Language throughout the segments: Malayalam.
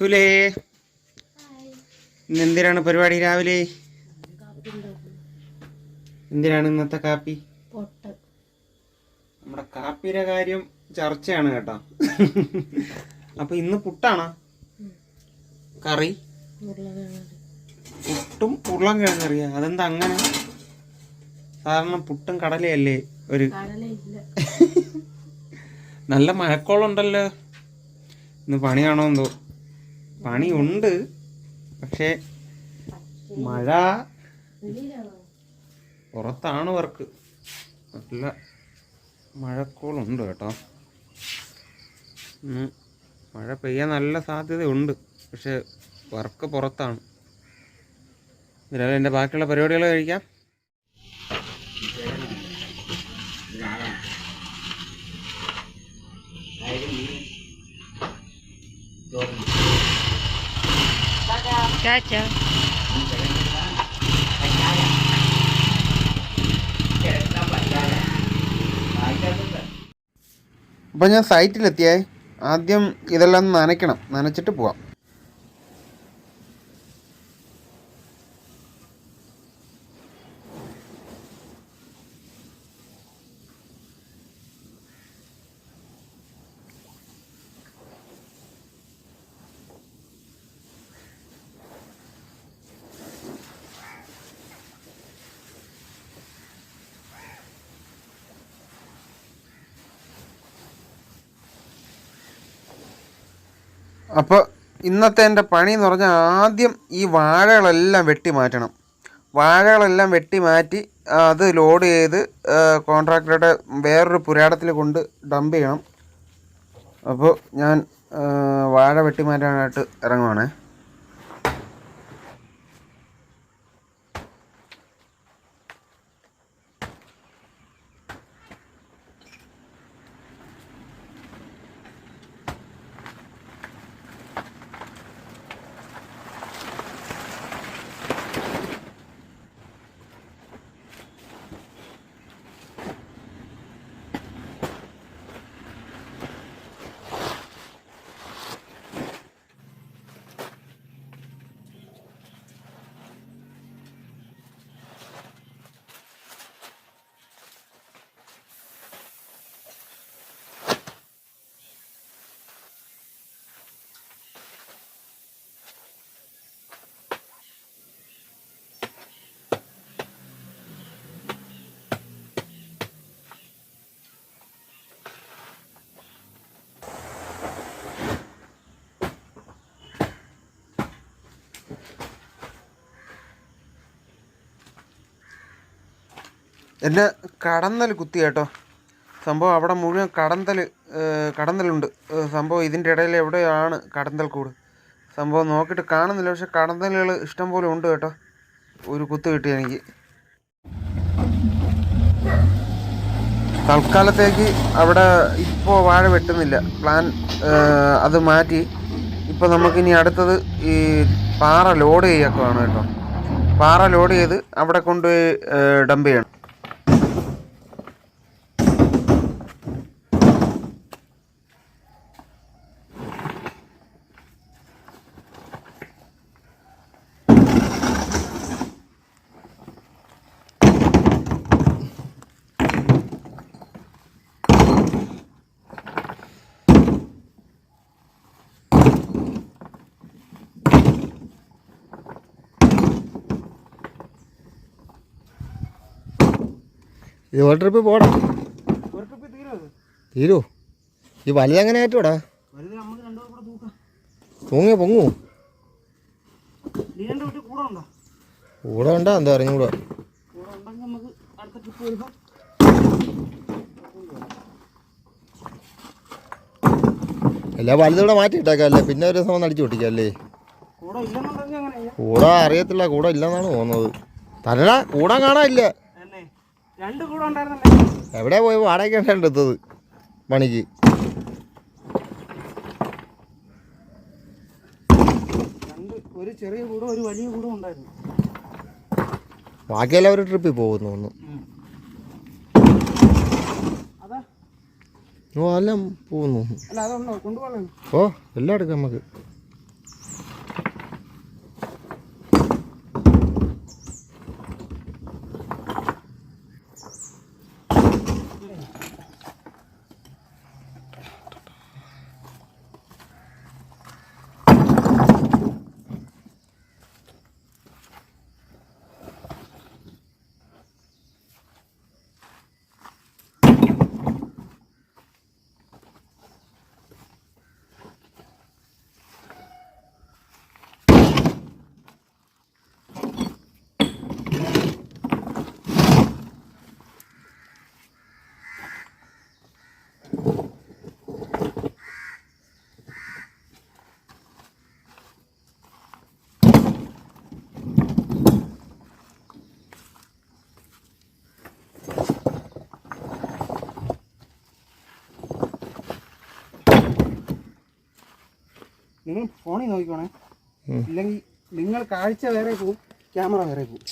സുലേ ഇന്ന് എന്തിനാണ് പരിപാടി രാവിലെ? എന്തിനാണ് ഇന്നത്തെ കാപ്പി? നമ്മുടെ കാപ്പിയുടെ കാര്യം ചർച്ചയാണ് കേട്ടോ. അപ്പൊ ഇന്ന് പുട്ടാണോ? കറി? പുട്ടും ഉരുളൻ കറിയാ. അതെന്താ അങ്ങനെ? സാധാരണ പുട്ടും കടലയല്ലേ ഒരു നല്ല മഴക്കോളുണ്ടല്ലോ. ഇന്ന് പണിയാണോ എന്തോ? പണിയുണ്ട്. പക്ഷേ മഴ പുറത്താണ് വർക്ക്. നല്ല മഴക്കോളുണ്ട് കേട്ടോ. മഴ പെയ്യാൻ നല്ല സാധ്യതയുണ്ട്. പക്ഷെ വർക്ക് പുറത്താണ്. ഇതിനാലും എന്റെ ബാക്കിയുള്ള പരിപാടികൾ കഴിക്കാം. ചാച്ച അപ്പോൾ ഞാൻ സൈറ്റിലെത്തിയായി ആദ്യം ഇതെല്ലാം നനയ്ക്കണം. നനച്ചിട്ട് പോവാം. അപ്പോൾ ഇന്നത്തെ എന്റെ പണി എന്ന് പറഞ്ഞാൽ ആദ്യം ഈ വാഴകളെല്ലാം വെട്ടി മാറ്റണം. വാഴകളെല്ലാം വെട്ടി മാറ്റി അത് ലോഡ് ചെയ്ത് കോൺട്രാക്ടറുടെ വേറൊരു പുരാടത്തിൽ കൊണ്ട് ഡംപ് ചെയ്യണം. അപ്പോൾ ഞാൻ വാഴ വെട്ടി മാറ്റാനായിട്ട് ഇറങ്ങുവാണേ. എന്നെ കടന്നൽ കുത്തി കേട്ടോ. സംഭവം അവിടെ മുഴുവൻ കടന്തൽ കടന്തലുണ്ട് സംഭവം ഇതിന്റെ ഇടയിൽ എവിടെയാണ് കടന്തൽ കൂട്? സംഭവം നോക്കിയിട്ട് കാണുന്നില്ല. പക്ഷെ കടന്തലുകൾ ഇഷ്ടം പോലെ ഉണ്ട് കേട്ടോ. ഒരു കുത്ത് കിട്ടി എനിക്ക്. തൽക്കാലത്തേക്ക് അവിടെ ഇപ്പോൾ വാഴ വെട്ടുന്നില്ല. പ്ലാൻ അത് മാറ്റി. ഇപ്പോൾ നമുക്കിനി അടുത്തത് ഈ പാറ ലോഡ് ചെയ്യൊക്കെ വേണം കേട്ടോ. പാറ ലോഡ് ചെയ്ത് അവിടെ കൊണ്ടുപോയി ഡംപ് ചെയ്യണം. ഇത് ഒരു ട്രിപ്പ് പോടാ. തീരോ ഈ വലുതെങ്ങനെ ആയിട്ടോടാ. തൂങ്ങിയ പൊങ്ങൂ കൂടെ ഉണ്ടാ? എന്താ അറിഞ്ഞൂടാ അല്ല വലുതൂടെ മാറ്റി ഇട്ടേക്കാം അല്ലേ പിന്നെ ഒരു ദിവസം അടിച്ചു പൊട്ടിക്കല്ലേ? കൂടെ അറിയത്തില്ല. കൂടെ ഇല്ലെന്നാണ് തോന്നുന്നത്. തലടാ കൂടെ കാണാനില്ല. രണ്ട് കൂടെ ഉണ്ടായിരുന്നല്ലേ? എവിടെ പോയി? വാടകയ്ക്കാണ് എടുത്തത് മണിക്ക് രണ്ട് ഒരു ചെറിയ കൂടും ഒരു വലിയ കൂടും ഉണ്ടായിരുന്നു. ബാക്കിയെല്ലാം ഒരു ട്രിപ്പിൽ പോകുന്നു അതാ. ഓ എല്ലാം പോകുന്നു. ഓ എല്ലാം എടുക്കാം നമുക്ക് നിങ്ങൾ ഫോണിൽ നോക്കിക്കോണേ. ഇല്ലെങ്കിൽ നിങ്ങൾ കാഴ്ച വേറെ പോവും ക്യാമറ വേറെ പോവും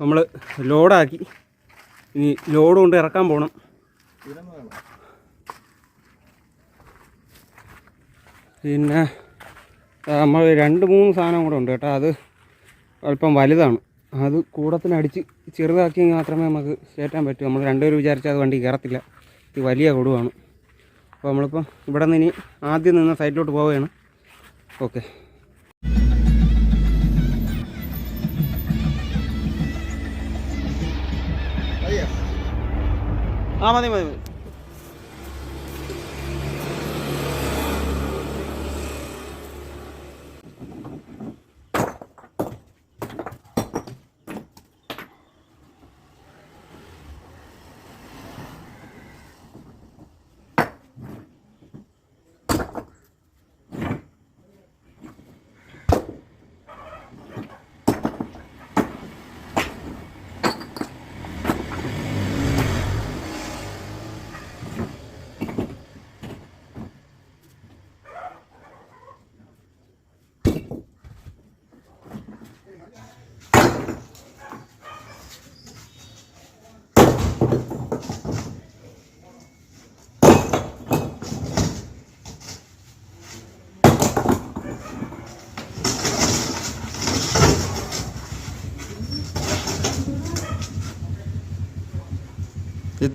നമ്മൾ ലോഡാക്കി. ഇനി ലോഡ് കൊണ്ട് ഇറക്കാൻ പോകണം പിന്നെ നമ്മൾ രണ്ട് മൂന്ന് സാധനം കൂടെ ഉണ്ട് കേട്ടോ. അത് അല്പം വലുതാണ്. അത് കൂടത്തിനടിച്ച് ചെറുതാക്കി മാത്രമേ നമുക്ക് കയറ്റാൻ പറ്റൂ. നമ്മൾ രണ്ടുപേർ വിചാരിച്ചാൽ അത് വണ്ടി കയറത്തില്ല. ഇത് വലിയ കൊടുവാണ്. അപ്പോൾ നമ്മളിപ്പം ഇവിടെ നിന്ന് ഇനി ആദ്യം നിന്ന് സൈഡിലോട്ട് പോവുകയാണ്. ഓക്കെ. ആ മതി മതി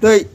对。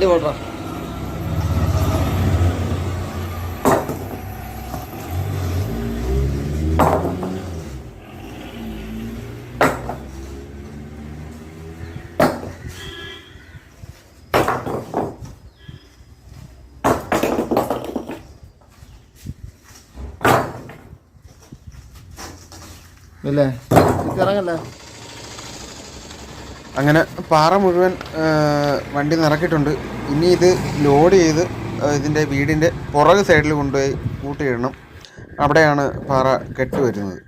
വണ്ടി പോട്ടോ ഇല്ലേ? ഇറങ്ങല്ലേ അങ്ങനെ പാറ മുഴുവൻ വണ്ടി നിറക്കിയിട്ടുണ്ട്. ഇനി ഇത് ലോഡ് ചെയ്ത് ഇതിന്റെ വീടിന്റെ പുറക് സൈഡിൽ കൊണ്ടുപോയി കൂട്ടിയിടണം. അവിടെയാണ് പാറ കെട്ട് വരുന്നത്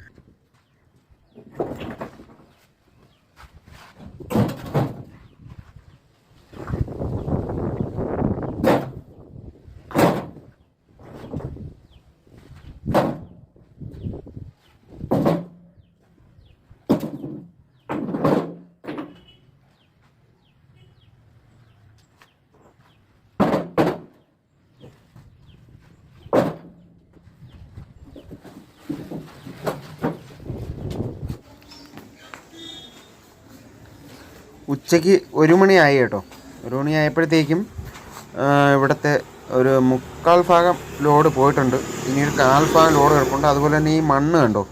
ഉച്ചയ്ക്ക് ഒരു മണിയായി കേട്ടോ. ഒരു മണിയായപ്പോഴത്തേക്കും ഇവിടുത്തെ ഒരു മുക്കാൽ ഭാഗം ലോഡ് പോയിട്ടുണ്ട്. ഇനി ഒരു കാൽ ഭാഗം ലോഡ് കിടപ്പുണ്ട്. അതുപോലെ തന്നെ ഈ മണ്ണ് കണ്ടോ?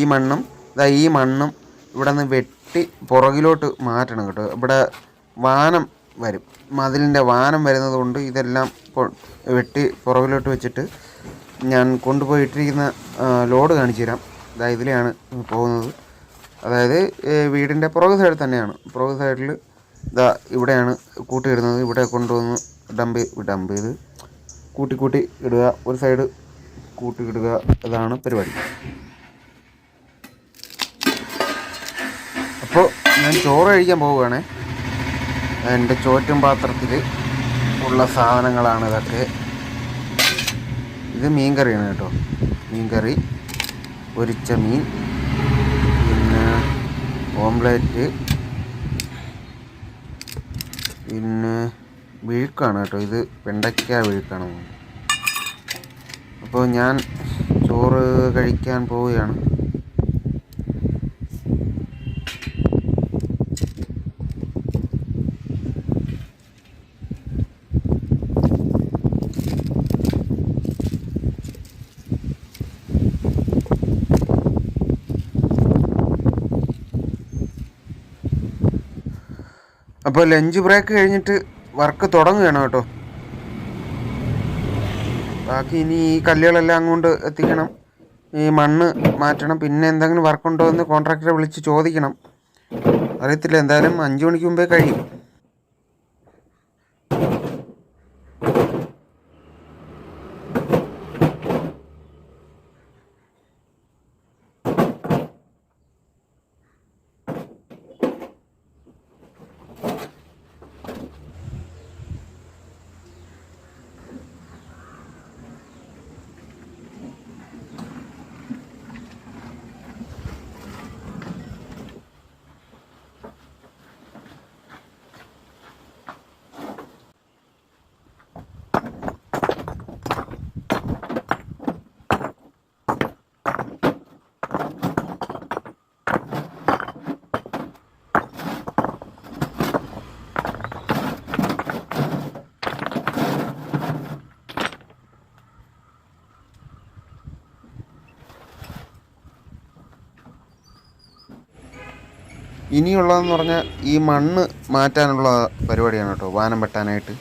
ഈ മണ്ണും ഇതാ ഈ മണ്ണും ഇവിടെ നിന്ന് വെട്ടി പുറകിലോട്ട് മാറ്റണം കേട്ടോ. ഇവിടെ വാനം വരും. മതിലിന്റെ വാനം വരുന്നത് കൊണ്ട് ഇതെല്ലാം വെട്ടി പുറകിലോട്ട് വെച്ചിട്ട് ഞാൻ കൊണ്ടുപോയിട്ടിരിക്കുന്ന ലോഡ് കാണിച്ചു തരാം ഇതാ ഇതിലെയാണ് പോകുന്നത്. അതായത് വീടിന്റെ പുറകു സൈഡിൽ തന്നെയാണ്. പുറകു സൈഡിൽ ഇതാ ഇവിടെയാണ് കൂട്ടി ഇടുന്നത് ഇവിടെ കൊണ്ടുവന്ന് ഡംപ് ഡംപ് ചെയ്ത് കൂട്ടി കൂട്ടി ഇടുക. ഒരു സൈഡ് കൂട്ടി ഇടുക. അതാണ് പരിപാടി. അപ്പോൾ ഞാൻ ചോറ് കഴിക്കാൻ പോവുകയാണ്. എന്റെ ചോറ്റും പാത്രത്തിൽ ഉള്ള സാധനങ്ങളാണ് ഇതൊക്കെ. ഇത് മീൻ കറിയാണ് കേട്ടോ. മീൻ കറി പൊരിച്ച മീൻ ഓംലേറ്റ് പിന്നെ വിഴുക്കാണ് കേട്ടോ. ഇത് വെണ്ടയ്ക്ക വിഴുക്കാണ് അപ്പോൾ ഞാൻ ചോറ് കഴിക്കാൻ പോവുകയാണ്. അപ്പോൾ ലഞ്ച് ബ്രേക്ക് കഴിഞ്ഞിട്ട് വർക്ക് തുടങ്ങുകയാണ് കേട്ടോ. ബാക്കി ഇനി ഈ കല്ലുകളെല്ലാം അങ്ങോട്ട് എത്തിക്കണം. ഈ മണ്ണ് മാറ്റണം. പിന്നെ എന്തെങ്കിലും വർക്കുണ്ടോ എന്ന് കോൺട്രാക്ടറെ വിളിച്ച് ചോദിക്കണം. അറിയത്തില്ല. എന്തായാലും അഞ്ച് മണിക്ക് മുമ്പേ കഴിയും. ഇനിയുള്ളതെന്ന് പറഞ്ഞാൽ ഈ മണ്ണ് മാറ്റാനുള്ള പരിപാടിയാണ് കേട്ടോ വാനം വെട്ടാനായിട്ട്.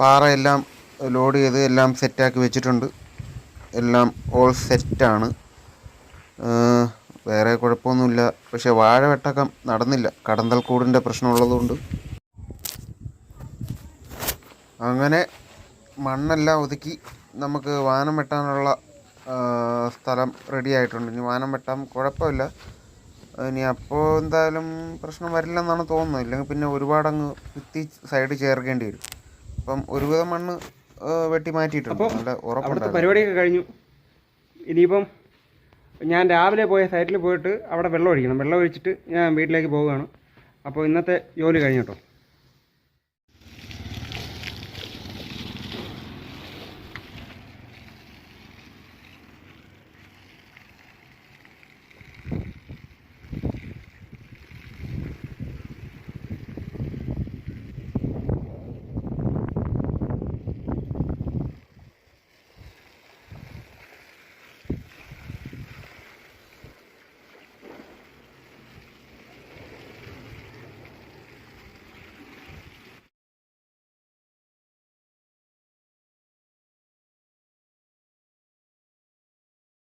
പാറയെല്ലാം ലോഡ് ചെയ്ത് എല്ലാം സെറ്റാക്കി വെച്ചിട്ടുണ്ട്. എല്ലാം ഓൾ സെറ്റാണ് വേറെ കുഴപ്പമൊന്നുമില്ല. പക്ഷേ വാഴ വെട്ടക്കം നടന്നില്ല. കടന്തൽ കൂടിന്റെ പ്രശ്നമുള്ളതുകൊണ്ട് അങ്ങനെ മണ്ണെല്ലാം ഒതുക്കി നമുക്ക് വാനം വെട്ടാനുള്ള സ്ഥലം റെഡി ആയിട്ടുണ്ട്. ഇനി വാനം വെട്ടാൻ കുഴപ്പമില്ല. ഇനി അപ്പോൾ എന്തായാലും പ്രശ്നം വരില്ലെന്നാണ് തോന്നുന്നത്. ഇല്ലെങ്കിൽ പിന്നെ ഒരുപാട് അങ്ങ് കുത്തി സൈഡ് ചേർക്കേണ്ടി വരും. അപ്പം ഒരുവിധം മണ്ണ് വെട്ടി മാറ്റിയിട്ടുണ്ട്. നല്ല ഉറപ്പുണ്ട് പരിപാടിയൊക്കെ കഴിഞ്ഞു. ഇനിയിപ്പം ഞാൻ രാവിലെ പോയ സൈറ്റിൽ പോയിട്ട് അവിടെ വെള്ളം ഒഴിക്കണം. വെള്ളം ഒഴിച്ചിട്ട് ഞാൻ വീട്ടിലേക്ക് പോവുകയാണ്. അപ്പോൾ ഇന്നത്തെ ജോലി കഴിഞ്ഞു കേട്ടോ